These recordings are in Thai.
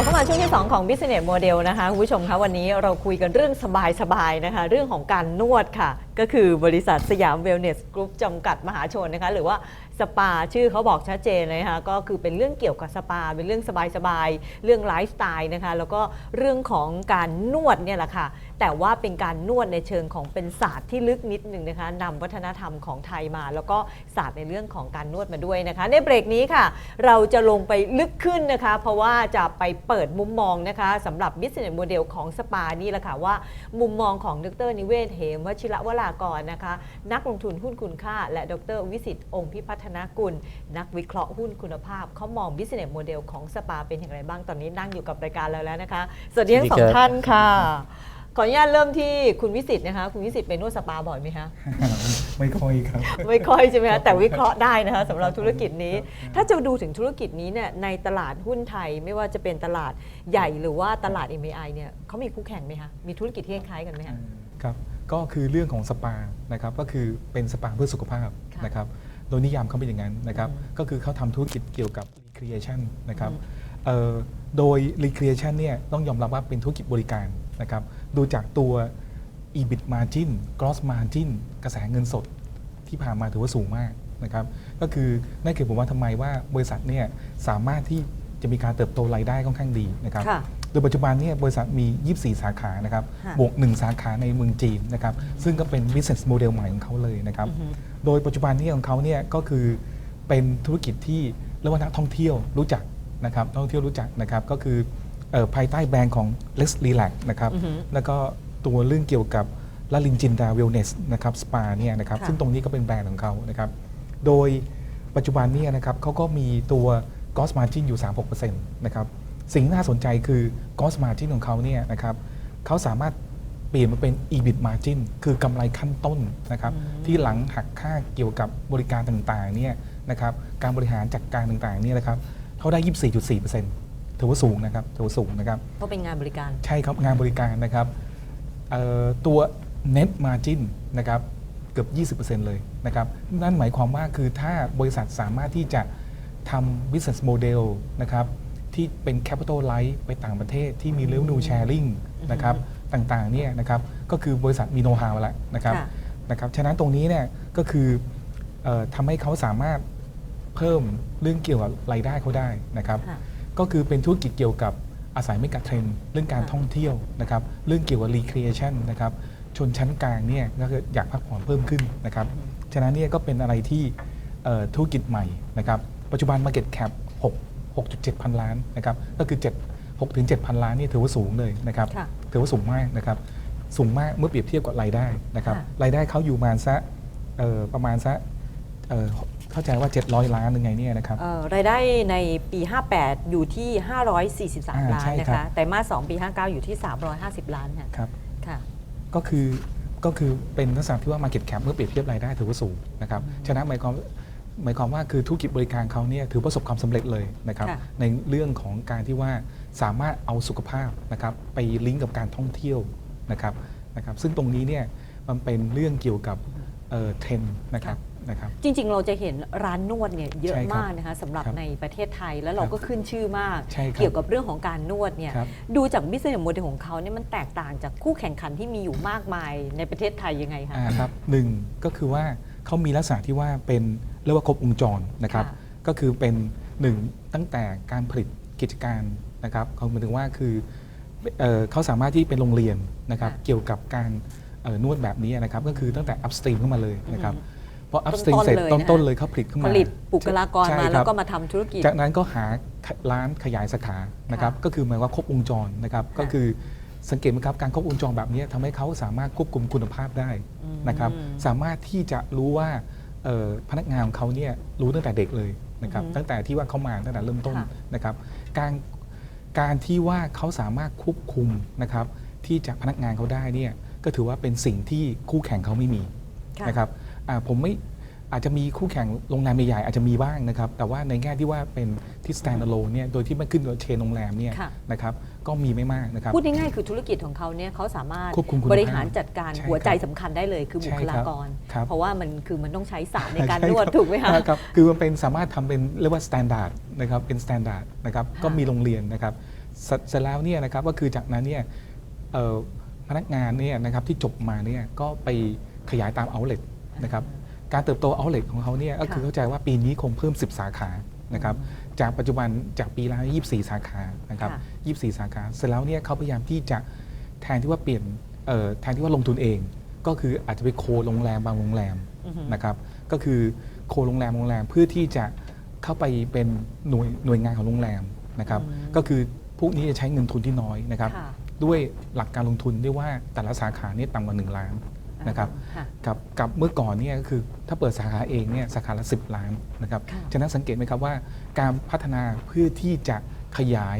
กลับเข้ามาช่วงที่ 2 ของ Business Model นะคะคุณผู้ชมคะวันนี้เราคุยกันเรื่องสบายๆนะคะ เรื่องของการนวดค่ะ ก็คือบริษัทสยามเวลเนสกรุ๊ปจำกัดมหาชนนะคะ หรือว่าสปาชื่อเขาบอกชัดเจนเลยนะคะก็คือเป็นเรื่องเกี่ยวกับสปา เป็นเรื่องสบายๆเรื่องไลฟ์สไตล์นะคะ แล้วก็เรื่องของการนวดเนี่ยแหละค่ะ แต่ว่าเป็นการนวดในเชิงของเป็นศาสตร์ที่ลึกนิดหนึ่งนะคะนำวัฒนธรรมของไทยมา แล้วก็ศาสตร์ในเรื่องของการนวดมาด้วยนะคะ ในเบรกนี้ค่ะ เราจะลงไปลึกขึ้นนะคะ เพราะว่าจะไปเปิดมุมมองนะคะสำหรับ Business Model ของสปานี่แหละค่ะว่ามุมมองของดรนิเวศเหมวชิระวรากรนะคะ นักลงทุนหุ้นคุณค่า และดรวิสิตองค์พิพัฒนากุล นักวิเคราะห์หุ้นคุณภาพเขามอง Business Model ของสปาเป็นอย่างไรบ้างตอนนี้นั่งอยู่กับรายการเราแล้วนะคะสวัสดีทั้งสองท่านค่ะ ขออนุญาตเริ่มที่คุณวิสิตนะคะคุณวิสิตไปนวดสปาบ่อยไหมคะ ไม่ค่อยครับ ไม่ค่อยใช่ไหมคะแต่วิเคราะห์ได้นะคะสำหรับธุรกิจนี้ ถ้าจะดูถึงธุรกิจนี้เนี่ยในตลาดหุ้นไทยไม่ว่าจะเป็นตลาดใหญ่หรือว่าตลาด MAI เนี่ยเขามีคู่แข่งไหมคะมีธุรกิจที่คล้ายๆกันไหมคะ ครับ ก็คือเรื่องของสปานะครับก็คือเป็นสปาเพื่อสุขภาพค่ะนะครับโดยนิยามเขาเป็นอย่างนั้นนะครับอืมก็คือเขาทำธุรกิจเกี่ยวกับ recreation นะครับอืมเอ่อโดย recreation เนี่ยต้องยอมรับว่าเป็นธุรกิจบริการ นะครับดูจากตัว EBIT margin gross margin กระแสเงินสดที่ผ่านมาถือว่าสูงมากนะครับก็คือนั่นคือผมว่าทำไมว่าบริษัทเนี่ยสามารถที่จะมีการเติบโตรายได้ค่อนข้างดีนะครับค่ะโดยปัจจุบันเนี่ยบริษัทมี 24 สาขานะครับค่ะบวก 1 สาขาในเมืองจีนนะครับซึ่งก็เป็น business model ใหม่ของเขาเลยนะครับอือฮึโดยปัจจุบันนี้ของเขาเนี่ยก็คือเป็นธุรกิจที่เรียกว่านักท่องเที่ยวรู้จักนะครับนักท่องเที่ยวรู้จักนะครับก็คือเอ่อ ภายใต้แบรนด์ของ Let's Relax นะครับอือฮึแล้วก็ตัวเรื่องเกี่ยวกับลาลินจินดาเวลเนสนะครับสปาเนี่ยนะครับค่ะซึ่งตรงนี้ก็เป็นแบรนด์ของเขานะครับโดยปัจจุบันเนี่ยนะครับเขาก็มีตัว gross margin อยู่ 36%นะครับสิ่งที่น่าสนใจคือ gross margin ของเขาเนี่ยนะครับเขาสามารถเปลี่ยนมาเป็น EBIT margin คือกำไรขั้นต้นนะครับอืมที่หลังหักค่าเกี่ยวกับบริการต่างๆเนี่ยนะครับการบริหารจัดการต่างๆเนี่ยนะครับเขาได้ 24.4% ถือว่าสูงนะครับถือว่าสูงนะครับ เพราะเป็นงานบริการ ใช่ครับงานบริการนะครับเอ่อตัว net margin นะครับเกือบ 20%เลยนะครับ นั่นหมายความว่าคือถ้าบริษัทสามารถที่จะทำ business model นะครับที่เป็น capital light ไปต่างประเทศที่มี revenue sharing นะครับต่างๆเนี่ยนะครับก็คือบริษัทมี know how แล้วนะครับค่ะ นะครับ ฉะนั้นตรงนี้เนี่ยก็คือเออทำให้เขาสามารถเพิ่มเรื่องเกี่ยวกับรายได้เขาได้นะครับ ค่ะ ก็คือเป็นธุรกิจเกี่ยวกับอาศัยไม่กัดเทรนด์เรื่องการค่ะท่องเที่ยวนะครับเรื่องเกี่ยวกับ recreation นะครับชนชั้นกลางเนี่ยก็คืออยากพักผ่อนเพิ่มขึ้นนะครับฉะนั้นเนี่ยก็เป็นอะไรที่เอ่อธุรกิจใหม่นะครับปัจจุบัน Market Cap 6 6.7 พันล้านนะครับก็คือ 7 6ถึง7พันล้านนี่ถือว่าสูงเลยนะครับค่ะถือว่าสูงมากนะครับสูงมากเมื่อเปรียบเทียบกับรายได้นะครับค่ะรายได้เขาอยู่ประมาณซะเอ่อประมาณซะ เอ่อเข้าใจว่า 700 ล้านยังไงเนี่ยนะครับ เอ่อรายได้ในปี 58 อยู่ที่ 543 อ่าล้านใช่นะครัคะบ แต่มาส2ปี 59 อยู่ที่ 350 ล้านค่ะครับ ค่ะ ก็คือก็คือเป็นลักษณะที่ว่า Market Cap เมื่อเปรียบเทียบรายได้ถือว่าสูงนะครับฉะนั้นหมายความหมายความว่าคือธุรกิจบริการเขาเนี่ยถือประสบความสำเร็จเลยนะครับค่ะ ในเรื่องของการที่ว่าสามารถเอาสุขภาพนะครับไปลิงก์กับการท่องเที่ยวนะครับนะครับซึ่งตรงนี้เนี่ยมันเป็นเรื่องเกี่ยวกับเอ่อเทรนด์นะครับ นะครับ จริง ๆ เราจะเห็นร้านนวดเนี่ยเยอะใช่ครับมากนะคะสำหรับครับในประเทศไทยแล้วเราครับก็ขึ้นชื่อมาก ใช่ครับเกี่ยวกับเรื่องของการนวดเนี่ยครับ ดูจากบิสเนสโมเดลของเขาเนี่ยมันแตกต่างจากคู่แข่งขันที่มีอยู่มากมายในประเทศไทยยังไงคะ อ่าครับหนึ่งก็คือว่าเขามีลักษณะที่ว่าเป็นเรียกว่าครบวงจรนะครับ ค่ะก็คือเป็นหนึ่งตั้งแต่การผลิตกิจการนะครับเขาหมายถึงว่าคือเอ่อเขาสามารถที่เป็นโรงเรียนนะครับค่ะเกี่ยวกับการเอ่อนวดแบบนี้นะครับก็คือตั้งแต่ upstream ขึ้นมาเลยนะครับ พอ upstream ต้นๆเสร็จเลยต้นนะต้นเลยเขาผลิตขึ้นผมาลิตบุคลากรใช่มาคแล้รัวบก็มาทำธุรกิจ จากนั้นก็หาร้านขยายสาขานะครับค่ะก็คือหมายว่าครบวงจรนะครับค่ะก็คือสังเกตไหมครับการครบวงจรแบบนี้ทำให้เขาสามารถควบคุมคุณภาพได้นะครับอืมสามารถที่จะรู้ว่าเอ่อพนักงานของเขาเนี่ยรู้ตั้งแต่เด็กเลยนะครับอือฮึตั้งแต่ที่ว่าเขามาตั้งแต่เริ่มต้นค่ะนะครับการการที่ว่าเขาสามารถควบคุมนะครับที่จะพนักงานเขาได้เนี่ยก็ถือว่าเป็นสิ่งที่คู่แข่งเขาไม่มีค่ะนะครับอ่า ผมไม่อาจจะมีคู่แข่งโรงแรมใหญ่ๆอาจจะมีบ้างนะครับ แต่ว่าในแง่ที่ว่าเป็นที่ stand alone เนี่ยโดยที่ไม่ขึ้นกับเชนโรงแรมเนี่ยค่ะ นะครับก็มีไม่มากนะครับ พูดง่ายๆคือธุรกิจของเขาเนี่ยเขาสามารถควบคุมคุณภาพบริหารจัดการใช่หัวใจครับสำคัญได้เลยคือบุคลากร ใช่ครับเพราะว่ามันคือมันต้องใช้ศาสตร์ในการใช่นวดครับ ถูกไหมคะครับคือมันเป็นสามารถทำเป็นเรียกว่า standard นะครับเป็น standard นะครับค่ะก็มีโรงเรียนนะครับเสร็จเสร็จแล้วเนี่ยนะครับก็คือจากนั้นเนี่ยเอ่อพนักงานเนี่ยนะครับที่จบมาเนี่ยก็ไปขยายตาม outlet นะครับการเติบโต outlet ของเขาเนี่ยก็คือค่ะเข้าใจว่าปีนี้คงเพิ่ม 10 สาขานะครับจากปัจจุบันจากปีละ24 สาขานะครับค่ะ24 สาขาเสร็จแล้วเนี่ยเขาพยายามที่จะแทนที่ว่าเปลี่ยนเอ่อแทนที่ว่าลงทุนเอง ก็คืออาจจะไปโคโรงแรมบางโรงแรมอือฮึนะครับก็คือโคโรงแรมโรงแรมเพื่อที่จะเข้าไปเป็นหน่วยหน่วยงานของโรงแรมนะครับอืมก็คือพวกนี้จะใช้เงินทุนที่น้อยนะครับค่ะด้วยหลักการลงทุนได้ว่าแต่ละสาขาเนี่ยต่ำกว่า1ล้าน นะครับค่ะกับกับเมื่อก่อนเนี่ยก็คือถ้าเปิดสาขาเองเนี่ยสาขาละ 10 ล้านนะครับค่ะฉะนั้นสังเกตไหมครับว่าการพัฒนาเพื่อที่จะขยาย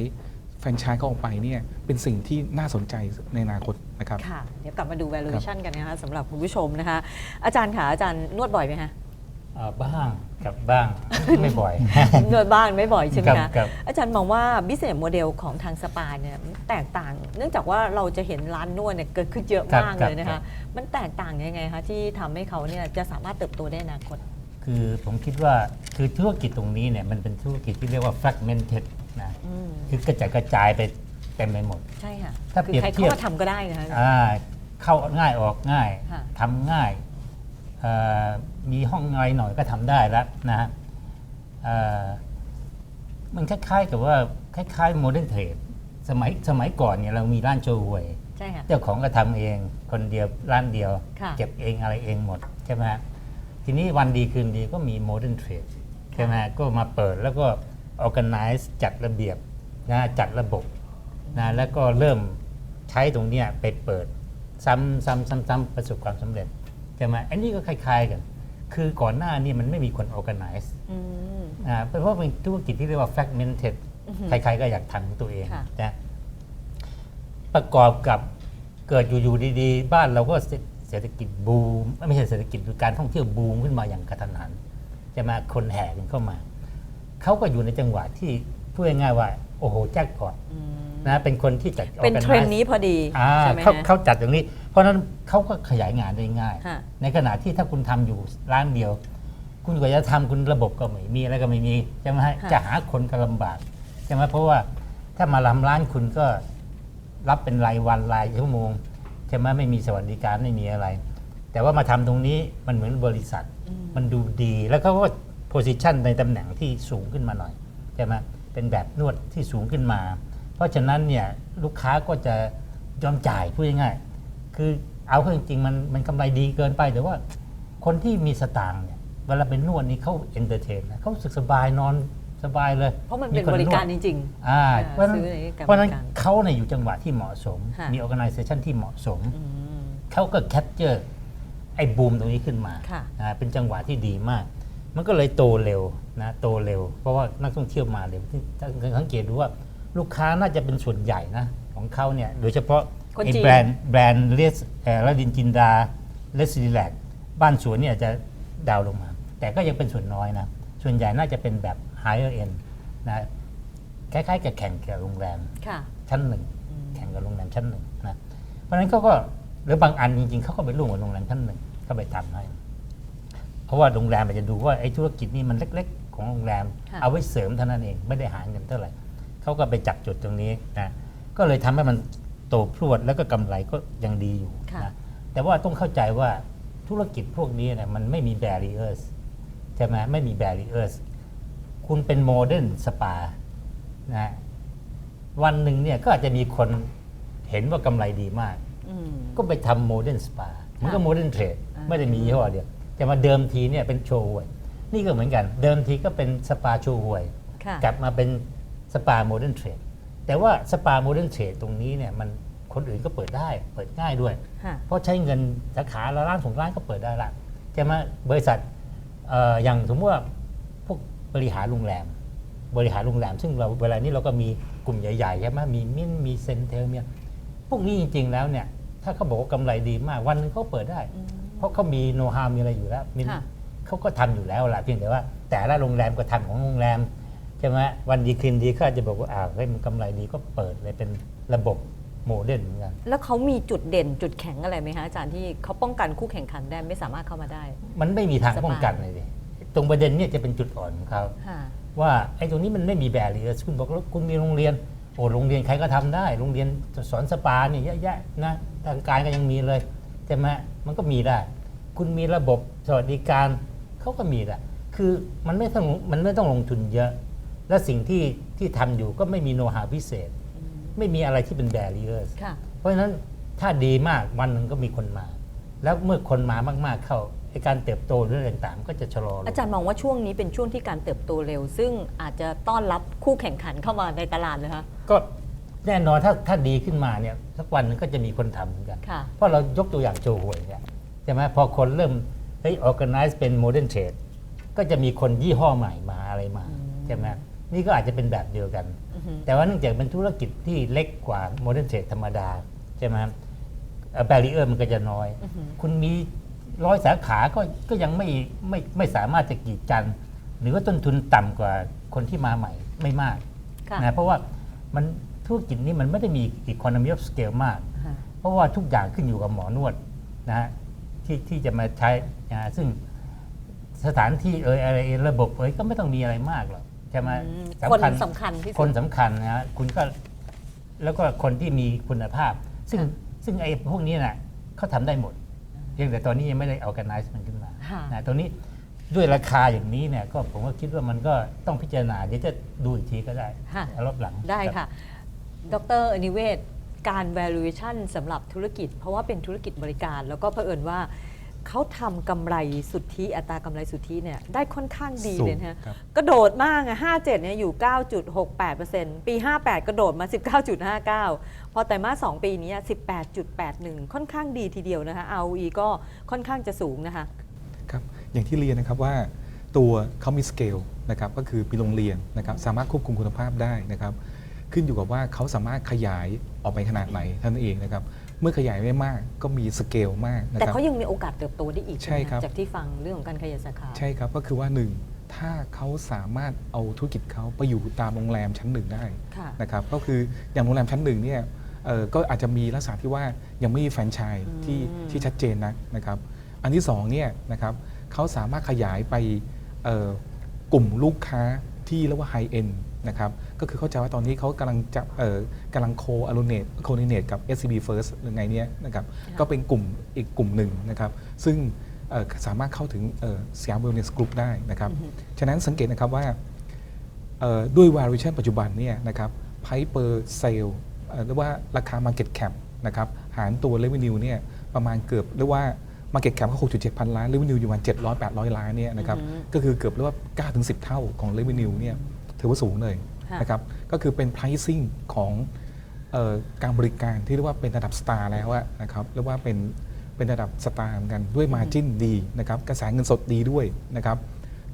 แฟรนไชส์เข้าออกไปเนี่ยเป็นสิ่งที่น่าสนใจในอนาคตนะครับค่ะเดี๋ยวกลับมาดู valuation กันนะคะสำหรับคุณผู้ชมนะคะอาจารย์ค่ะอาจารย์นวดบ่อยไหมคะ อ่าบ้างกับบ้าง ไม่บ่อยนวดบ้างไม่บ่อยใช่ไหมครัคะบครับ อาจารย์มองว่า business model ของทางสปาเนี่ยมันแตกต่าง เนื่องจากว่าเราจะเห็นร้านนวดเนี่ยเกิดขึ้นเยอะมากครับเลยนะครัคะบ มันแตกต่างยังไงคะที่ทำให้เขาเนี่ยจะสามารถเติบโตได้ในอนาคต คือผมคิดว่าคือธุรกิจตรงนี้เนี่ยมันเป็นธุรกิจที่เรียกว่า fragmented นะอืมคือกระจายกระจายไปเต็มไปหมด ใช่ค่ะถ้าคืเปรียบใครเทียเข้าบมาทำก็ได้นะคะ อ่าเข้าง่ายออกง่ายค่ะ ทำง่ายเอ่อ มีห้องอะไรหน่อยก็ทำได้แล้วนะฮะเอ่อมันคล้ายๆกับว่าคล้ายๆโมเดิร์นเทรดสมัยสมัยก่อนเนี่ยเรามีร้านโชว์หวยใช่ค่ะเจ้าของก็ทำเองคนเดียวร้านเดียวค่ะเก็บเองอะไรเองหมดใช่ไหมฮะทีนี้วันดีคืนดีก็มีโมเดิร์นเทรดใช่ไหมฮะก็มาเปิดแล้วก็ organize จัดระเบียบนะจัดระบบนะแล้วก็เริ่มใช้ตรงเนี้ยไปเปิด ซ้ำซ้ำซ้ำซ้ำประสบความสำเร็จใช่ไหมอันนี้ก็คล้าย ๆกัน คือก่อนหน้านี่มันไม่มีคน organize อืมอ่าเพราะเป็นธุรกิจที่เรียกว่า fragmented อือฮึใครๆก็อยากทำของตัวเองค่ะนะประกอบกับเกิดอยู่ๆดีๆ บ้านเราก็เศรษเศรษฐกิจบูมไม่ใช่เศรษฐกิจคือการท่องเที่ยวบูมขึ้นมาอย่างกระทันหันใช่ไหมคนแห่กันเข้ามา เขาก็อยู่ในจังหวะที่พูดง่ายๆว่า โอ้โหแจ็คพอตอืมนะเป็นคนที่จัดเป็น organize เทรนด์นี้พอดีอ่าใช่ไหมเขาฮะเขาจัดอย่างนี้ เพราะฉะนั้นเขาก็ขยายงานได้ง่าย ค่ะ ในขณะที่ถ้าคุณทำอยู่ร้านเดียว คุณกว่าจะทำคุณระบบก็ไม่มีอะไรก็ไม่มีใช่ไหมฮะค่ะ จะหาคนก็ลำบากใช่ไหมเพราะว่าถ้ามาลำร้านคุณก็รับเป็นรายวันรายชั่วโมงใช่ไหมไม่มีสวัสดิการไม่มีอะไร แต่ว่ามาทำตรงนี้มันเหมือนบริษัท มันดูดีแล้วเขาก็โพสิชันในตำแหน่งที่สูงขึ้นมาหน่อยใช่ไหมเป็นแบบนวดที่สูงขึ้นมา เพราะฉะนั้นเนี่ยลูกค้าก็จะยอมจ่ายพูดง่ายๆ คือเอาเข้าจริงๆมันมันกำไรดีเกินไปแต่ว่าคนที่มีสตางค์เนี่ยเวลาเป็นนวดนี่เขาเอนเตอร์เทนนะเขารู้สึกสบายนอนสบายเลยเพราะมันเป็นคบริการวดจริงอ่าอ่าเพราะฉะนั้นซื้อในการเพราะฉะนั้นบริการเขาเนี่ยอยู่จังหวะที่เหมาะสมค่ะมี organization ที่เหมาะสมๆอืมเขาก็แคปเจอร์ไอ้บูมตรงนี้ขึ้นมาค่ะอ่าเป็นจังหวะที่ดีมาก มันก็เลยโตเร็วนะโตเร็ว เพราะว่านักท่องเที่ยวมาเร็วที่ถ้าสังเกตดูว่าลูกค้าน่าจะเป็นส่วนใหญ่นะของเขาเนี่ยโดยเฉพาะ คนไอ้จีน แบรนด์แบรนด์เลสเอ่อระดินจินดาเลสซิแลกบ้านสวนเนี่ยจะดาวลงมา แต่ก็ยังเป็นส่วนน้อยนะ ส่วนใหญ่น่าจะเป็นแบบ higher end นะคล้ายๆกับแข่งกับโรงแรม ค่ะ ชั้นหนึ่งอืม แข่งกับโรงแรมชั้นหนึ่งนะเพราะฉะนั้นเขาก็หรือบางอันจริงๆเขาก็ไปร่วมกับโรงแรมชั้นหนึ่งก็ไปทำให้เพราะว่าโรงแรมมันจะดูว่าไอ้ธุรกิจนี่มันเล็ก ๆ ของโรงแรม ค่ะ เอาไว้เสริมเท่านั้นเองไม่ได้หาเงินเท่าไหร่เขาก็ไปจับจุดตรงนี้นะก็เลยทำให้มัน โตพรวดแล้วก็กำไรก็ยังดีอยู่ค่ะนะแต่ว่าต้องเข้าใจว่าธุรกิจพวกนี้เนี่ยมันไม่มี barriers ใช่ไหมไม่มี barriers คุณเป็นโมเดิร์นสปานะวันหนึ่งเนี่ยก็อาจจะมีคนเห็นว่ากำไรดีมากอืมก็ไปทำโมเดิร์นสปามันก็โมเดิร์นเทรดอ่าไม่ได้มียี่ห้อเดียว แต่มาเดิมทีเนี่ยเป็นโชว์หวย นี่ก็เหมือนกัน เดิมทีก็เป็นสปาโชว์หวยค่ะกลับมาเป็นสปาโมเดิร์นเทรด แต่ว่าสปาโมเดิร์นเทรดตรงนี้เนี่ยมันคนอื่นก็เปิดได้เปิดง่ายด้วย ค่ะ เพราะใช้เงินสาขาละล้านสองล้านก็เปิดได้ละใช่ไหมบริษัทเอ่ออย่างสมมติว่าพวกบริหารโรงแรม บริหารโรงแรม ซึ่งเราเวลานี้เราก็มีกลุ่มใหญ่ๆใช่ไหมมีมินมีเซนเทลมีพวกนี้จริง ๆ แล้วเนี่ย ถ้าเขาบอกว่ากำไรดีมากวันหนึงเขาเปิดได้ อืม เพราะเขามีโน้ตฮาวมีอะไรอยู่แล้วมีค่ะ เขาก็ทำอยู่แล้วแหละเพียงแต่ว่า แต่ละโรงแรมก็ทำของโรงแรม ใช่ไหมวันดีคืนดีก็อาจจะบอกว่าอ้าวเฮ้ยมันกำไรดีก็เปิดเลยเป็นระบบโมเดิร์นเหมือนกัน แล้วเขามีจุดเด่นจุดแข็งอะไรไหมคะอาจารย์ที่เขาป้องกันคู่แข่งขันได้ไม่สามารถเข้ามาได้ มันไม่มีทางสบายป้องกันเลยดิตรงประเด็นเนี่ยจะเป็นจุดอ่อนของเขาค่ะ ว่าไอ้ตรงนี้มันไม่มีแบร r เ e อร์คุณบอกแล้วคุณมีโรงเรียน โอ้โรงเรียนใครก็ทำได้ โรงเรียนสอนสปาเนี่ยเยอะแยะนะทางการก็ยังมีเลยใช่ไหมมันก็มีได้ คุณมีระบบสวัสดิการเขาก็มีแหละคือมันไม่ต้องมันไม่ต้องลงทุนเยอะ และสิ่งที่ที่ทำอยู่ก็ไม่มีโน้ตหาพิเศษ ไม่มีอะไรที่เป็นแบรีเออร์ ค่ะ เพราะฉะนั้นถ้าดีมากวันหนึ่งก็มีคนมา แล้วเมื่อคนมามาก ๆ เข้าไอ้การเติบโตเรื่องต่างๆก็จะชะลอลงอาจารย์มองว่าช่วงนี้เป็นช่วงที่การเติบโตเร็ว ซึ่งอาจจะต้อนรับคู่แข่งขันเข้ามาในตลาดเลยคะก็แน่นอนถ้าถ้าดีขึ้นมาเนี่ยสักวันหนึงก็จะมีคนทำเหมือนกัน ค่ะ เพราะเรายกตัวอย่างโจหวยเนี่ยใช่ไหมพอคนเริ่มเฮ้ย organize เป็น modern trade ก็จะมีคนยี่ห้อใหม่มาอะไรมาอืมใช่ไหม นี่ก็อาจจะเป็นแบบเดียวกันอือฮึแต่ว่าเนื่องจากเป็นธุรกิจที่เล็กกว่า modern trade ธรรมดา ใช่ไหมแบรีเออร์มันก็จะน้อยอือฮึคุณมีร้อยสาขาก็ก็ยังไม่ไม่ไม่สามารถจะกีดกัน หรือว่าต้นทุนต่ำกว่าคนที่มาใหม่ไม่มากค่ะนะเพราะว่ามันธุรกิจนี้มันไม่ได้มี economy of scale มากค่ะเพราะว่าทุกอย่างขึ้นอยู่กับหมอนวดนะฮะที่ที่จะมาใช้นะฮะซึ่งสถานที่เอ่ยอะไรเอ่ยระบบเอ่ยก็ไม่ต้องมีอะไรมากหรอก ใช่ไหมอืมคนสำคัญที่สุด คนสำคัญนะฮะคุณก็แล้วก็คนที่มีคุณภาพ ซึ่งค่ะซึ่งไอ้พวกนี้น่ะเขาทำได้หมดเพียงแต่ตอนนี้ยังไม่ได้ organize มันขึ้นมาค่ะ นะตรงนี้ด้วยราคาอย่างนี้เนี่ยก็ผมก็คิดว่ามันก็ต้องพิจารณาเดี๋ยวจะดูอีกทีก็ได้ค่ะ รอบหลังได้รับ ค่ะ ดรอนิเวศ การ valuation สำหรับธุรกิจ เพราะว่าเป็นธุรกิจบริการ แล้วก็เผอิญว่า เขาทำกำไรสุทธิอัตรากำไรสุทธิเนี่ยได้ค่อนข้างดีสูงเลยนะฮะครับ กระโดดมากอะ57เนี่ยอยู่ 9.68%ปี 58 กระโดดมา 19.59 พอแต่มาส2ปีนี้18.81 ค่อนข้างดีทีเดียวนะคะ ROE ก็ค่อนข้างจะสูงนะคะ ครับอย่างที่เรียนนะครับว่าตัวเขามีสเกลนะครับก็คือมีโรงเรียนนะครับสามารถควบคุมคุณภาพได้นะครับขึ้นอยู่กับว่าเขาสามารถขยายออกไปขนาดไหนเท่านั้นเองนะครับ เมื่อขยายได้มากก็มีสเกลมากนะแต่ครับ เขายังมีโอกาสเติบโตได้อีกใช่ไหมะครับ จากที่ฟังเรื่องของการขยายสาขา ใช่ครับก็คือว่าหนึ่งถ้าเขาสามารถเอาธุรกิจเขาไปอยู่ตามโรงแรมชั้นหนึ่งได้ค่ะ นะครับก็คืออย่างโรงแรมชั้นหนึ่งเนี่ยเอ่อก็อาจจะมีลักษณะที่ว่ายังไม่มีแฟรนไชส์ที่อืม ที่ชัดเจนนักนะครับ อันที่สองเนี่ยนะครับเขาสามารถขยายไปเอ่อกลุ่มลูกค้า ที่เรียกว่าไฮเอ็นนะครับก็คือเข้าใจว่าตอนนี้เขากำลังจะเอ่อกำลังโคอ l ลเนตโคเนตกับ SCB First หรือไงเนี่ยนะครับค่ะก็เป็นกลุ่มอีกกลุ่มหนึ่งนะครับซึ่งเอ่อสามารถเข้าถึงเอ่อสยามเวลเนสกรุ๊ปได้นะครับอือฮึฉะนั้นสังเกตนะครับว่าเอ่อด้วย valuation ปัจจุบันเนี่ยนะครับ price per sale เอ่อเรียกว่าราคา market cap นะครับหารตัว revenue เนี่ยประมาณเกือบเรียกว่า market cap ก็6.7 พันล้าน revenue อยู่ประมาณ700 800 ล้านเนี่ยนะครับอือฮึก็คือเกือบเรียกว่า9ถึง10 เท่าของ revenue เนี่ยถือว่าสูงเลยค่ะนะครับก็คือเป็น pricing ของเอ่อการบริการที่เรียกว่าเป็นระดับสตาร์แล้วอะนะครับเรียกว่าเป็นเป็นระดับสตาร์เหมือนกันด้วย margin ดีนะครับกระแสเงินสดดีด้วยนะครับ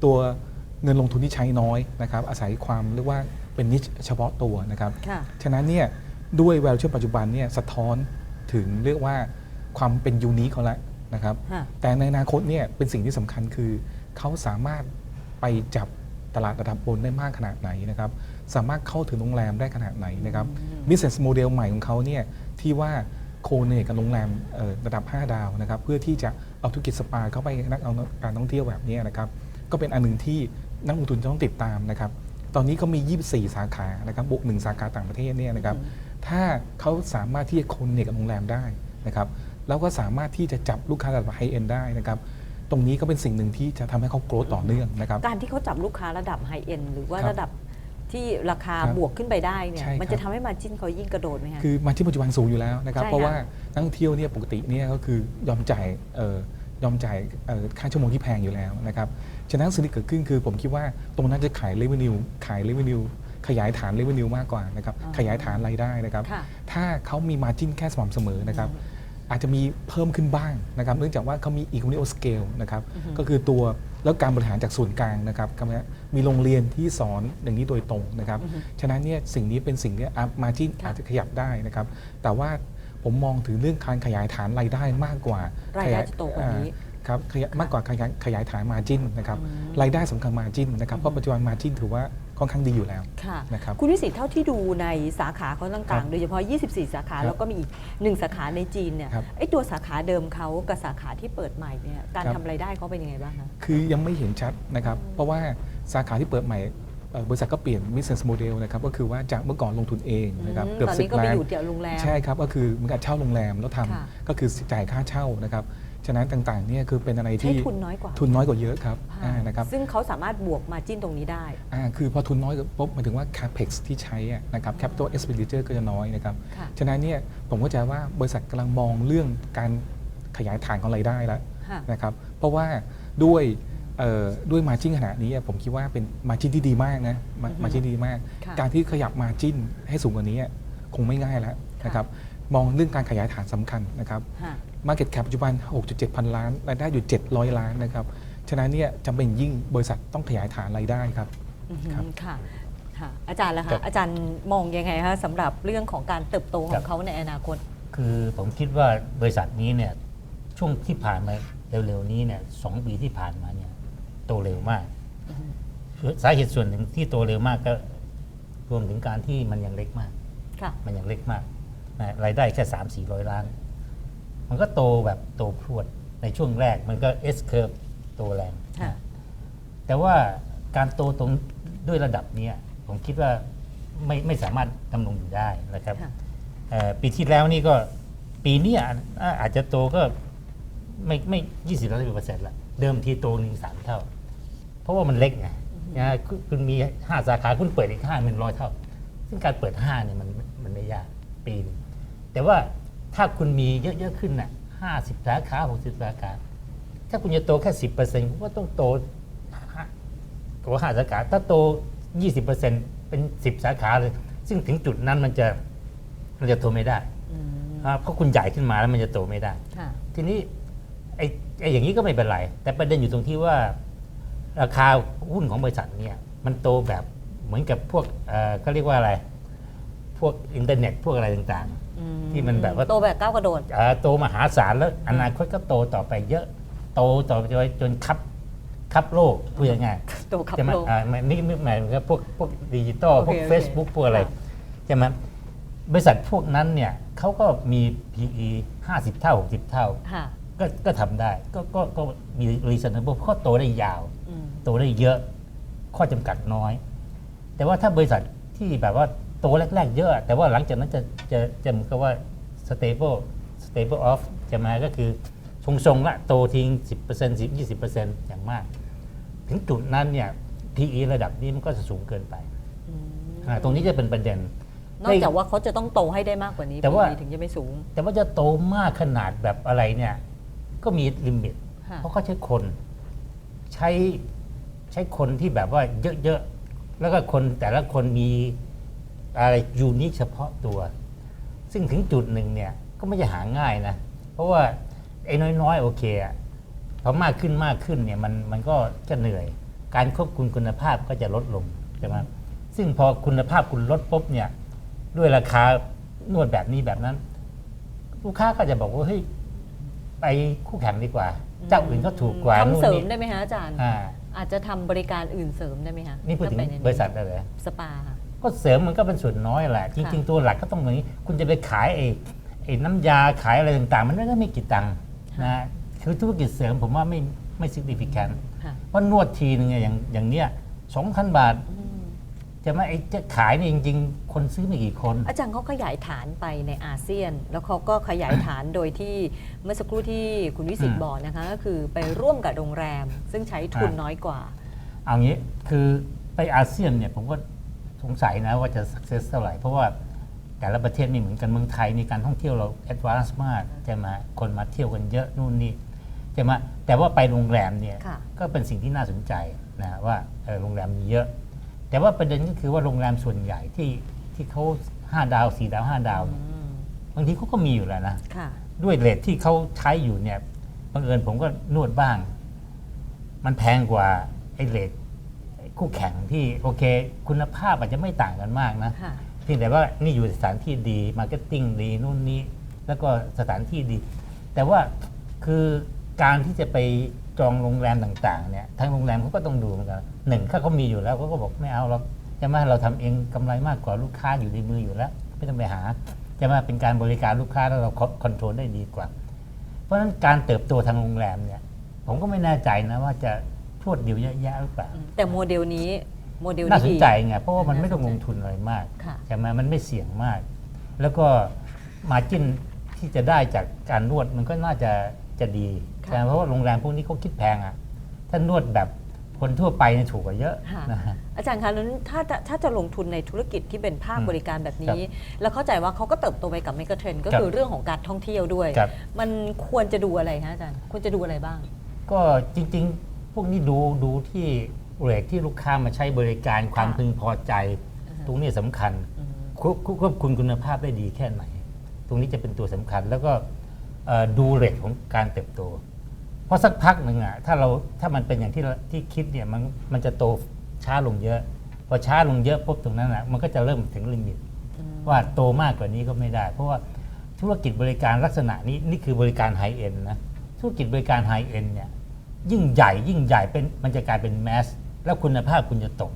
ตัวเงินลงทุนที่ใช้น้อยนะครับอาศัยความเรียกว่าเป็นนิชเฉพาะตัวนะครับค่ะฉะนั้นเนี่ยด้วย valuation ปัจจุบันเนี่ยสะท้อนถึงเรียกว่าความเป็นยูนิคเขาละ นะครับค่ะแต่ในอนาคตเนี่ยเป็นสิ่งที่สำคัญคือเขาสามารถไปจับตลาดระดับบนได้มากขนาดไหนนะครับ สามารถเข้าถึงโรงแรมได้ขนาดไหนนะครับ business model ใหม่ของเขาเนี่ยที่ว่าโคเนกับโรงแรมเอ่อระดับ 5 ดาวนะครับ เพื่อที่จะเอาธุรกิจสปาเข้าไปนักเอาการท่องเที่ยวแบบนี้นะครับ ก็เป็นอันหนึ่งที่นักลงทุนจะต้องติดตามนะครับ ตอนนี้เขามี 24 สาขานะครับบวกหนึ่งสาขาต่างประเทศเนี่ยนะครับ ถ้าเขาสามารถที่จะโคนเนกับโรงแรมได้นะครับ แล้วก็สามารถที่จะจับลูกค้าระดับไฮเอ็นได้นะครับตรงนี้ก็เป็นสิ่งหนึ่งที่จะทำให้เขาโกรธต่อเนื่องนะครับการที่เขาจับลูกค้าระดับไฮเอ็นหรือว่าครับระดับที่ราคาครับบวกขึ้นไปได้เนี่ยใช่ครับมันจะทำให้มาจิ้นเขายิ่งกระโดดไหมคะคือมาที่ปัจจุบันสูงอยู่แล้วนะครับใช่ค่ะเพราะว่านักท่องเที่ยวเนี่ยปกติเนี่ยก็คือยอมจ่ายเอ่อยอมจ่ายเอ่อค่าชั่วโมงที่แพงอยู่แล้วนะครับฉะนั้นสิ่งที่เกิดขึ้นคือผมคิดว่าตรงนั้นจะขาย revenue ขาย revenue ขยายฐาน revenue มากกว่านะครับอ๋อขยายฐานรายได้นะครับค่ะถ้าเขามี margin แค่สม่ำเสมอนะครับ อาจจะมีเพิ่มขึ้นบ้างนะครับเนื่องจากว่าเขามี economy of scale นะครับอือฮึก็คือตัวแล้วการบริหารจากส่วนกลางนะครับก็มีโรงเรียนที่สอนอย่างนี้โดยตรงนะครับอือฮึฉะนั้นเนี่ยสิ่งนี้เป็นสิ่งที่มาจิ้นค่ะอาจจะขยับได้นะครับแต่ว่าผมมองถึงเรื่องการขยายฐานรายได้มากกว่ารายได้ขจะโตกว่านี้อ่ครับขยายมากกว่าขยายขยายฐานมาจิ้นนะครับอืมรายได้สำคัญมาจิ้นนะครับเพราะปัจจุบันมาจิ้นถือว่า ค่อนข้างดีอยู่แล้วค่ะนะครับคุณวิสิทธิ์เท่าที่ดูในสาขาเขาต่าครังบๆโดยเฉพาะ 24 สาขาครับแล้วก็มีอีกหนึ่งสาขาในจีนเนี่ยครับไอ้ตัวสาขาเดิมเขากับสาขาที่เปิดใหม่เนี่ยการครับทำรายได้เขาเป็นยังไงบ้างคะคือยังไม่เห็นชัดนะครับเพราะว่าสาขาที่เปิดใหม่อ่อบริษัทก็เปลี่ยน business model นะครับก็คือว่าจากเมื่อก่อนลงทุนเองนะครับอืมเกือบตอนสินี้บก็ไปล้านอยู่เดี่ยวโรงแรมใช่ครับก็คือเหมือนกับเช่าโรงแรมแล้วทค่ะำก็คือจ่ายค่าเช่านะครับ ฉะนั้นต่างๆเนี่ยคือเป็นอะไรใช้ที่ทุนน้อยกว่าทุนน้อยกว่าเยอะครับค่ะอ่านะครับซึ่งเขาสามารถบวกมาจิ้นตรงนี้ได้อ่าคือพอทุนน้อยปุ๊บหมายถึงว่า capex ที่ใช้อะนะครับ capital expenditure ก็จะน้อยนะครับค่ะฉะนั้นเนี่ยผมเข้าใจว่าบริษัทกำลังมองเรื่องการขยายฐานของรายได้แล้วค่ะนะครับเพราะว่าด้วยเอ่อด้วยมาจิ้นขนาดนี้อะผมคิดว่าเป็นมาจิ้นที่ดีมากนะมาอือฮึมาจิ้นดีมากค่ะการที่ขยับมาจิ้นให้สูงกว่านี้อะคงไม่ง่ายแล้วนะครับ มองเรื่องการขยายฐานสำคัญนะครับ ค่ะ Market Cap ปัจจุบัน 6.7 พันล้านรายได้อยู่ 700 ล้านนะครับ ฉะนั้นเนี่ยจำเป็นยิ่งบริษัทต้องขยายฐานรายได้ครับ อือหือครับค่ะค่ะ อาจารย์ล่ะครัคะบอาจารย์มองยังไงคะสำหรับเรื่องของการเติบโตขครัองบ เขาในอนาคต คือผมคิดว่าบริษัทนี้เนี่ยช่วงที่ผ่านมาเร็วๆนี้เนี่ยสองปีที่ผ่านมาเนี่ยโตเร็วมาก สาเหตุส่วนหนึ่งที่โตเร็วมากก็รวมถึงการที่มันยังเล็กมาก ค่ะ มันยังเล็กมาก นะรายได้แค่ 3 4 0 0 ล้าน มันก็โตแบบโตพรวดในช่วงแรกมันก็ S curve โตแรงค่ะนะแต่ว่าการโตตรงด้วยระดับเนี้ยผมคิดว่าไม่ไม่สามารถดำรงอยู่ได้นะครับค่ะเอ่อปีที่แล้วนี่ก็ปีนี้อาจอาจจะโตก็ไม่ไม่ยี่สิบล้านเปอร์เซ็นต์ละเดิมทีโตหนึ่งสามเท่า เพราะว่ามันเล็กไงนะคุณคุณมีห้าสาขาคุณเปิดอีกห้าเป็นร้อยเท่า ซึ่งการเปิดห้าเนี่ยมันมันไม่ยากปีหนึง แต่ว่าถ้าคุณมีเยอะๆขึ้นน่ะห้าสิบสาขาหกสิบสาขา ถ้าคุณจะโตแค่สิบเปอร์เซ็นต์คุณก็ต้องโตห้าโตห้าสาขา ถ้าโตยี่สิบเปอร์เซ็นต์เป็นสิบสาขาเลย ซึ่งถึงจุดนั้นมันจะมันจะโตไม่ได้อืมอ่าเพราะคุณใหญ่ขึ้นมาแล้วมันจะโตไม่ได้ค่ะทีนี้ไอ้ไอ้อย่างนี้ก็ไม่เป็นไร แต่ประเด็นอยู่ตรงที่ว่า ราคาหุ้นของบริษัทเนี่ย มันโตแบบเหมือนกับพวกเอ่อเขาเรียกว่าอะไร พวกอินเทอร์เน็ตพวกอะไรต่างอื ที่มันแบบว่าโตแบบก้าวกระโดดๆเอ่อโตมหาศาลแล้วอนาคตก็โตต่อไปเยอะ โตต่อไปจนคับคับโลกพูดง่ายๆโตขับใช่ไหมโลกอ่ามันนี่หมายถึงว่าพวกพวกดิจิตอลโอเคพวกโอเค Facebook พวกอะไรค่ะใช่ไหมบริษัทพวกนั้นเนี่ยเขาก็มี PE 50 เท่า 60 เท่าค่ะก็ก็ทำได้ก็ก็ก็มี reasonable เพราะเขาโตได้ยาวอืมโตได้เยอะ ข้อจำกัดน้อย แต่ว่าถ้าบริษัทที่แบบว่า โตแรก ๆ เยอะ แต่ว่าหลังจากนั้นจะจะจะเหมือนกับว่า stable stable off จะมาก็คือทรงๆละโตทิ้ง 10% 10 20%อย่างมาก ถึงจุดนั้นเนี่ย PE ระดับนี้มันก็จะสูงเกินไปอืมอ่าตรงนี้จะเป็นประเด็น นอกจากว่าเขาจะต้องโตให้ได้มากกว่านี้แต่ว่าถึงจะไม่สูง แต่ว่าจะโตมากขนาดแบบอะไรเนี่ย ก็มีลิมิตค่ะเพราะเขาใช้คน ใช้ใช้คนที่แบบว่าเยอะๆ แล้วก็คนแต่ละคนมี อะไรยูนิคเฉพาะตัว ซึ่งถึงจุดหนึ่งเนี่ยก็ไม่จะหาง่ายนะ เพราะว่าไอ้น้อยๆ โอเคอะพอมากขึ้นมากขึ้นเนี่ยมันมันก็จะเหนื่อย การควบคุมคุณภาพก็จะลดลงใช่ไหมซึ่งพอคุณภาพคุณลดปุ๊บเนี่ยด้วยราคานวดแบบนี้แบบนั้น ลูกค้าก็จะบอกว่าเฮ้ยไปคู่แข่งดีกว่า เจ้าอื่นก็ถูกกว่าทำนู่นเสริมนี่ได้ไหมฮะอาจารย์อ่าอาจจะทำบริการอื่นเสริมได้ไหมฮะนี่พูดถึงถ้าไปในบริษัทอะไรเหรอสปาค่ะ ก็เสริมมันก็เป็นส่วนน้อยแหละ จริง ๆ ตัวหลักก็ต้องอย่างนี้ คุณจะไปขายไอ้ไอ้น้ำยาขายอะไรต่างๆ มันไม่ได้ไม่กี่ตังค์นะคือธุรกิจเสริมผมว่าไม่ไม่ significant ค่ะเพราะนวดทีนึงเนี่ยอย่างอย่างเนี้ยสองพันบาทอืมจะไหมไอ้จะขายเนี่ยจริง ๆ คนซื้อไม่กี่คน อาจารย์เขาขยายฐานไปในอาเซียน แล้วเขาก็ขยายฐานโดยที่เมื่อสักครู่ที่คุณวิสิตอืมบอกนะคะก็คือไปร่วมกับโรงแรม ซึ่งใช้ทุนอ่าน้อยกว่า เอางี้คือไปอาเซียนเนี่ยผมก็ส งสัยนะว่าจะ success เท่าไหร่ เพราะว่าแต่ละประเทศไม่เหมือนกันเมืองไทยในการท่องเที่ยวเรา advance มากใช่ไหมคนมาเที่ยวกันเยอะนู่นนี่ใช่ไหมแต่ว่าไปโรงแรมเนี่ยค่ะ ก็เป็นสิ่งที่น่าสนใจนะว่าเออโรงแรมมีเยอะ แต่ว่าประเด็นก็คือว่าโรงแรมส่วนใหญ่ที่ที่เขา5ดาว4ดาว5ดาวเนี่ยอืมบางทีเขาก็มีอยู่แล้วนะ ค่ะ ด้วยเลทที่เขาใช้อยู่เนี่ยบังเอิญผมก็นวดบ้าง มันแพงกว่าไอ้เลท คู่แข่งที่โอเค คุณภาพอาจจะไม่ต่างกันมากนะค่ะ เพียงแต่ว่านี่อยู่สถานที่ดีมาร์เก็ตติ้งดีนู่นนี่แล้วก็สถานที่ดี แต่ว่าคือการที่จะไปจองโรงแรมต่างๆเนี่ยทางโรงแรมเขาก็ต้องดูเหมือนกันหนึ่งถ้าเขามีอยู่แล้วเขาก็บอกไม่เอาเราจะมาเราทำเองกำไรมากกว่าลูกค้าอยู่ในมืออยู่แล้ว ไม่ต้องไปหา จะมาเป็นการบริการลูกค้าแล้วเราคอนโทรลได้ดีกว่า เพราะฉะนั้นการเติบโตทางโรงแรมเนี่ย ผมก็ไม่แน่ใจนะว่าจะพ รวดเดียวเยอะแยะหรือเปล่าแต่โมเดลนี้โมเดลน่าสนดีใจไงเพราะว่ามันน่าไม่ต้องสนใจลงทุนอะไรมากค่ะใช่ไหมมันไม่เสี่ยงมาก แล้วก็มาจิ้นที่จะได้จากการนวดมันก็น่าจะจะดีค่ะใช่ไหมเพราะว่าโรงแรมพวกนี้เขาคิดแพงอะถ้านวดแบบคนทั่วไปเนี่ยถูกกว่าเยอะค่ะนะฮะอาจารย์คะแล้วถ้าจะถ้าจะลงทุนในธุรกิจที่เป็นภาคอืมบริการแบบนี้ แล้วเข้าใจว่าเขาก็เติบโตไปกับเมกะเทรนก็ครับคือเรื่องของการท่องเที่ยวด้วยครับมันควรจะดูอะไรคะอาจารย์ควรจะดูอะไรบ้าง ก็จริง ๆ พวกนี้ดูดูที่เรทที่ลูกค้ามาใช้บริการความค่ะพึงพอใจอือฮะตรงนี้สำคัญอืมควบควบคุมคุณภาพได้ดีแค่ไหน ตรงนี้จะเป็นตัวสำคัญแล้วก็เอ่อดูเรทของการเติบโต เพราะสักพักหนึ่งอะถ้าเราถ้ามันเป็นอย่างที่เราที่คิดเนี่ยมันมันจะโตช้าลงเยอะพอช้าลงเยอะปุ๊บตรงนั้นอะมันก็จะเริ่มถึงลิมิตอืมว่าโตมากกว่านี้ก็ไม่ได้ เพราะว่าธุรกิจบริการลักษณะนี้นี่คือบริการไฮเอ็นนะธุรกิจบริการไฮเอ็นเนี่ย ยิ่งใหญ่ยิ่งใหญ่เป็นมันจะกลายเป็นแมสแล้วคุณภาพคุณจะตก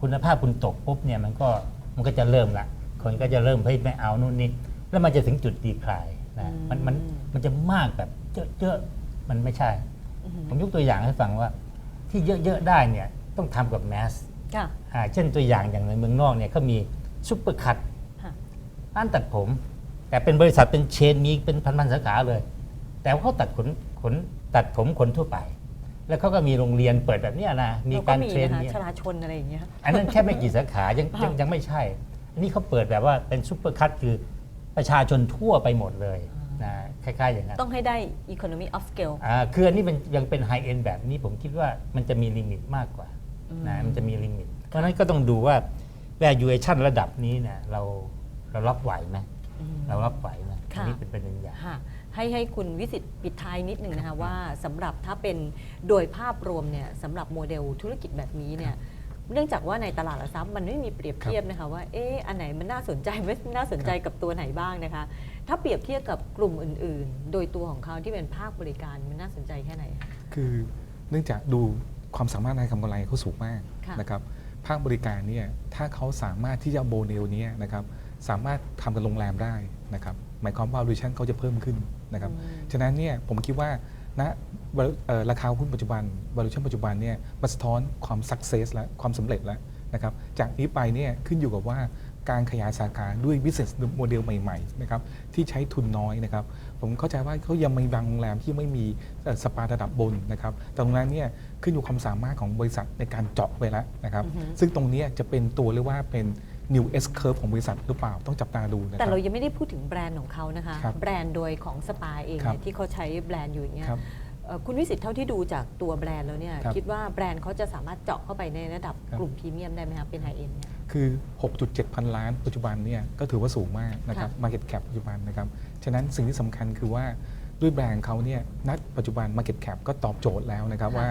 คุณภาพคุณตกปุ๊บเนี่ยมันก็มันก็จะเริ่มละคนก็จะเริ่มเฮ้ยไม่เอานู่นนี่แล้วมันจะถึงจุดดีคลายนะมันมันมันจะมากแบบเยอะๆมันไม่ใช่อืมผมยกตัวอย่างให้ฟังว่า ที่เยอะๆได้เนี่ยต้องทำกับแมสค่ะอ่าเช่นตัวอย่างอย่างในเมืองนอกเนี่ยเขามีซุปเปอร์คัตค่ะร้านตัดผม แต่เป็นบริษัทเป็นเชนมีเป็นพันๆสาขาเลย แต่ว่าเขาตัดขนขนตัดผมคนทั่วไป แล้วเขาก็มีโรงเรียนเปิดแบบเนี้ยนะมีเราการมีเทรนนะคะเนี่ยชลาชนอะไรอย่างเงี้ยอันนั้นแค่ไม่กี่สาขายังยังอ่ายัยังไม่ใช่ อันนี้เขาเปิดแบบว่าเป็นซุปเปอร์คัตคือประชาชนทั่วไปหมดเลยนะคล้ายๆอย่างนั้น ต้องให้ได้ economy of scale อ่าคืออันนี้มันยังเป็นไฮเอ็นแบบนี้ผมคิดว่ามันจะมีลิมิตมากกว่าอืมนะมันจะมีลิมิต เพราะฉะนั้นก็ต้องดูว่า valuation ระดับนี้เนี่ยเราเรารับไหวไหมอืมเรารับไหวไหมอันค่ะนี้เป็นประเด็นอย่างค่ะ ให้ให้คุณวิสิตปิดท้ายนิดหนึ่งนะคะว่าสำหรับถ้าเป็นโดยภาพรวมเนี่ยสำหรับโมเดลธุรกิจแบบนี้เนี่ยเนื่องจากว่าในตลาดหลักทรัพย์มันไม่มีเปรียบเทียบนะคะว่าเอ๊ะอันไหนมันน่าสนใจไม่น่าสนใจกับตัวไหนบ้างนะคะ ถ้าเปรียบเทียบกับกลุ่มอื่น ๆ โดยตัวของเขาที่เป็นภาคบริการมันน่าสนใจแค่ไหนคะคือเนื่องจากดูความสามารถในการทำกำไรเขาสูงมากค่ะนะครับภาคบริการเนี่ยถ้าเขาสามารถที่จะโมเดลเนี้ยนะครับสามารถทำกับโรงแรมได้นะครับหมายความว่า valuation เขาจะเพิ่มขึ้น นะครับอืมฉะนั้นเนี่ยผมคิดว่าณเอ่อราคาหุ้นปัจจุบัน valuation ปัจจุบันเนี่ยมันสะท้อนความ success และความสำเร็จแล้วนะครับจากนี้ไปเนี่ยขึ้นอยู่กับว่าการขยายสาขาด้วย business model ใหม่ๆนะครับที่ใช้ทุนน้อยนะครับผมเข้าใจว่าเขายังมีบางโรงแรมที่ไม่มีเอ่อสปาระดับบนนะครับแต่โรงแรมเนี่ยขึ้นอยู่ความสามารถของบริษัทในการเจาะไปแล้วนะครับอือฮึซึ่งตรงเนี้ยจะเป็นตัวเรียกว่าเป็น new S curve ของบริษัทหรือเปล่าต้องจับตาดูนะคแต่รับ เรายังไม่ได้พูดถึงแบรนด์ของเขานะคะ ครับแบรนด์โดยของสปาเองครับเนี่ยที่เขาใช้แบรนด์อยู่อย่างเงี้ยครับเอ่อคุณวิสิตเท่าที่ดูจากตัวแบรนด์แล้วเนี่ยครับคิดว่าแบรนด์เขาจะสามารถเจาะเข้าไปในระดับครับ กลุ่มพรีเมียมได้ไหมคะเป็นไฮเอ็นเนี่ย คือ 6.7 พันล้านปัจจุบันเนี่ยก็ถือว่าสูงมากนะครับ ค่ะ market cap ปัจจุบันนะครับ ฉะนั้นสิ่งที่สำคัญคือว่าด้วยแบรนด์เขาเนี่ยณปัจจุบัน market cap ก็ตอบโจทย์แล้วนะครับค่ะว่า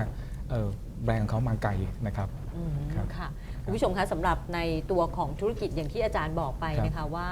เอ่อแบรนด์ของเขามาไกลนะครับ อืมครับ ค่ะ คุณผู้ชมคะสำหรับในตัวของธุรกิจอย่างที่อาจารย์บอกไปครับนะคะว่า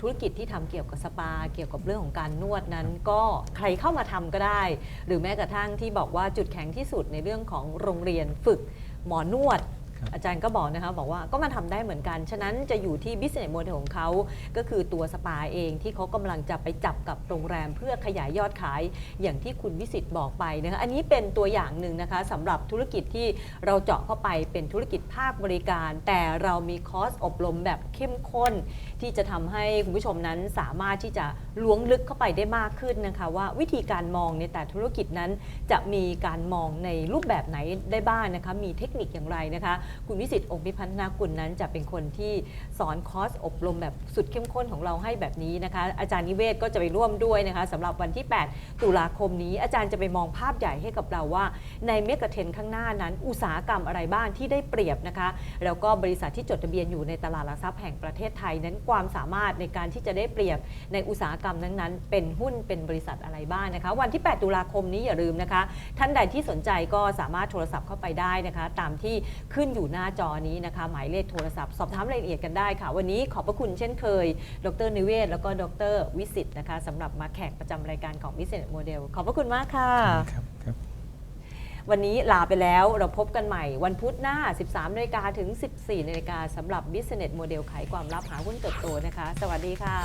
ธุรกิจที่ทำเกี่ยวกับสปา เกี่ยวกับเรื่องของการนวดนั้น ก็ใครเข้ามาทำก็ได้ หรือแม้กระทั่งที่บอกว่าจุดแข็งที่สุดในเรื่องของโรงเรียนฝึกหมอนวดครับ อาจารย์ก็บอกนะคะบอกว่าก็มาทำได้เหมือนกัน ฉะนั้นจะอยู่ที่ business model ของเขาก็คือตัวสปาเองที่เขากำลังจะไปจับกับโรงแรม เพื่อขยายยอดขายอย่างที่คุณวิสิตบอกไปนะคะอันนี้เป็นตัวอย่างหนึ่งนะคะสำหรับธุรกิจที่เราเจาะเข้าไปเป็นธุรกิจภาคบริการ แต่เรามีคอร์สอบรมแบบเข้มข้น ที่จะทำให้คุณผู้ชมนั้นสามารถที่จะล้วงลึกเข้าไปได้มากขึ้นนะคะว่าวิธีการมองในแต่ธุรกิจนั้นจะมีการมองในรูปแบบไหนได้บ้างนะคะมีเทคนิคอย่างไรนะคะคุณวิสิตองค์พิพัฒนากุลนั้นจะเป็นคนที่สอนคอร์สอบรมแบบสุดเข้มข้นของเราให้แบบนี้นะคะ อาจารย์นิเวศก็จะไปร่วมด้วยนะคะสำหรับวันที่ 8 ตุลาคมนี้ อาจารย์จะไปมองภาพใหญ่ให้กับเราว่า ในเมกะเทรนข้างหน้านั้น อุตสาหกรรมอะไรบ้างที่ได้เปรียบนะคะ แล้วก็บริษัทที่จดทะเบียนอยู่ในตลาดหลักทรัพย์แห่งประเทศไทยนั้นความสามารถในการที่จะได้เปรียบในอุตสาหกรรมนั้นๆ เป็นหุ้นเป็นบริษัทอะไรบ้างนะคะ วันที่ 8 ตุลาคมนี้อย่าลืมนะคะ ท่านใดที่สนใจก็สามารถโทรศัพท์เข้าไปได้นะคะ ตามที่ขึ้นอยู่หน้าจอนี้นะคะ หมายเลขโทรศัพท์ สอบถามรายละเอียดกันได้ค่ะ วันนี้ขอบพระคุณเช่นเคย ดรนิเวศ แล้วก็ดรวิสิตนะคะสำหรับมาแขกประจำรายการของ Business Model ขอบพระคุณมากค่ะ ครับครับ วันนี้ลาไปแล้วเราพบกันใหม่ วันพุธหน้า 13นาฬิกาถึง 14นาฬิกาสำหรับ Business Model ไขความลับหาหุ้นเติบโตนะคะ สวัสดีค่ะ